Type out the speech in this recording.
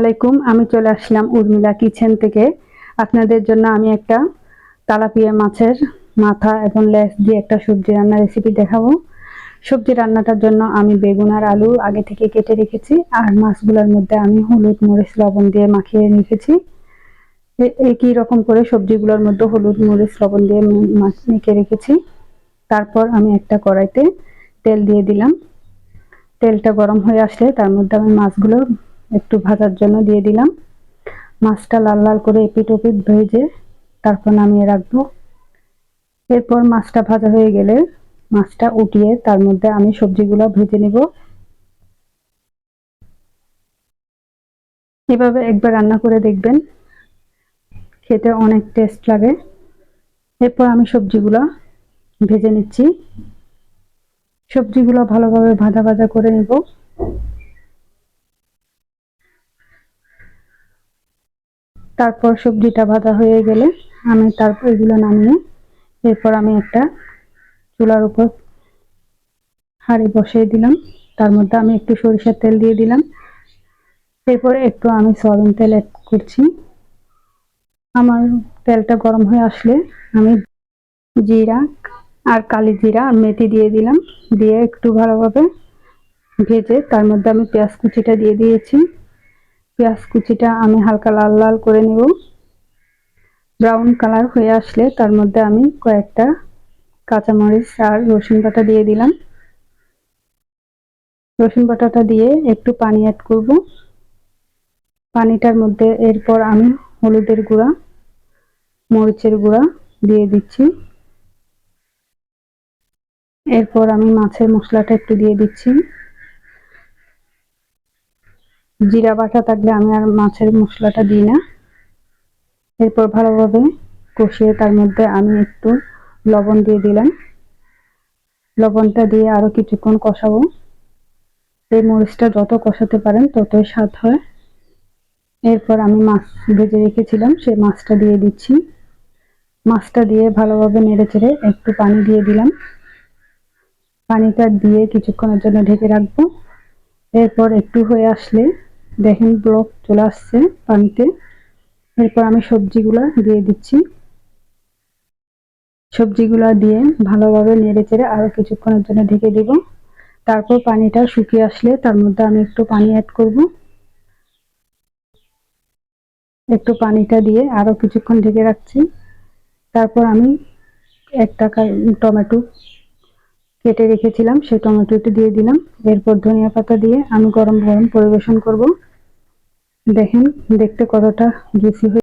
আলাইকুম, আমি চলে আসলাম উর্মিলা কিচেন থেকে। আপনাদের জন্য আমি একটা তালাপিয়া মাছের মাথা এবং লেস দিয়ে একটা সবজি রান্নার রেসিপি দেখাবো। সবজি রান্নাটার জন্য আমি বেগুন আর আলু আগে থেকে কেটে রেখেছি আর মাছগুলোর মধ্যে আমি হলুদ, মরিচ, লবণ দিয়ে মাখিয়ে রেখেছি। একই রকম করে সবজিগুলোর মধ্যে হলুদ, মরিচ, লবণ দিয়ে মে- মা- মেখে রেখেছি। তারপর আমি একটা কড়াইতে তেল দিয়ে দিলাম। তেলটা গরম হয়ে আসলে তার মধ্যে আমি মাছগুলো একটু ভাজার জন্য দিয়ে দিলাম। মাছটা লাল লাল করে এপিট ওপিট ভেজে তারপর নামিয়ে রাখব। এরপর মাছটা ভাজা হয়ে গেলে মাছটা উঠিয়ে তার মধ্যে আমি সবজিগুলো ভেজে নেব। এভাবে একবার রান্না করে দেখবেন, খেতে অনেক টেস্ট লাগে। এরপর আমি সবজিগুলো ভেজে নিচ্ছি। সবজিগুলো ভালোভাবে ভাজা ভাজা করে নেব। তারপর সবজিটা ভাজা হয়ে গেলে আমি তারপর এগুলো নামিয়ে এরপর আমি একটা চুলার উপর হাঁড়ি বসিয়ে দিলাম। তার মধ্যে আমি একটু সরিষার তেল দিয়ে দিলাম। এরপরে একটু আমি সয়াবিন তেল অ্যাড করছি। আমার তেলটা গরম হয়ে আসলে আমি জিরা আর কালি জিরা আর মেথি দিয়ে দিলাম। দিয়ে একটু ভালোভাবে ভেজে তার মধ্যে আমি পেঁয়াজ কুচিটা দিয়ে দিয়েছি। পেঁয়াজ কুচিটা আমি হালকা লাল লাল করে নেব। ব্রাউন কালার হয়ে আসলে তার মধ্যে আমি কয়েকটা কাঁচামরিচ আর রসুন বাটা দিয়ে দিলাম। রসুন বাটাটা দিয়ে একটু পানি অ্যাড করব। পানিটার মধ্যে এরপর আমি হলুদের গুঁড়া, মরিচের গুঁড়া দিয়ে দিচ্ছি। এরপর আমি মাছের মশলাটা একটু দিয়ে দিচ্ছি। জিরা বাটা থাকলে আমি আর মাছের মশলাটা দিই না। এরপর ভালোভাবে কষিয়ে তার মধ্যে আমি একটু লবণ দিয়ে দিলাম। লবণটা দিয়ে আরও কিছুক্ষণ কষাবো। এই মরিচটা যত কষাতে পারেন ততই স্বাদ হয়। এরপর আমি মাছ ভেজে রেখেছিলাম, সেই মাছটা দিয়ে দিচ্ছি। মাছটা দিয়ে ভালোভাবে নেড়ে চেড়ে একটু পানি দিয়ে দিলাম। পানিটা দিয়ে কিছুক্ষণের জন্য ঢেকে রাখব। এরপর একটু হয়ে আসলে দেখেন ব্লক চলে আসছে পানিতে। এরপর আমি সবজিগুলো দিয়ে দিচ্ছি। সবজিগুলো দিয়ে ভালোভাবে নেড়ে চেড়ে আরও কিছুক্ষণের জন্য ঢেকে দিব। তারপর পানিটা শুকিয়ে আসলে তার মধ্যে আমি একটু পানি অ্যাড করব। একটু পানিটা দিয়ে আরও কিছুক্ষণ ঢেকে রাখছি। তারপর আমি একটা টমেটো কেটে রেখেছিলাম, সেই টমেটোটি দিয়ে দিলাম। এরপর ধনিয়া পাতা দিয়ে আমি গরম গরম পরিবেশন করব। দেখেন দেখতে কতটা জুসি হয়ে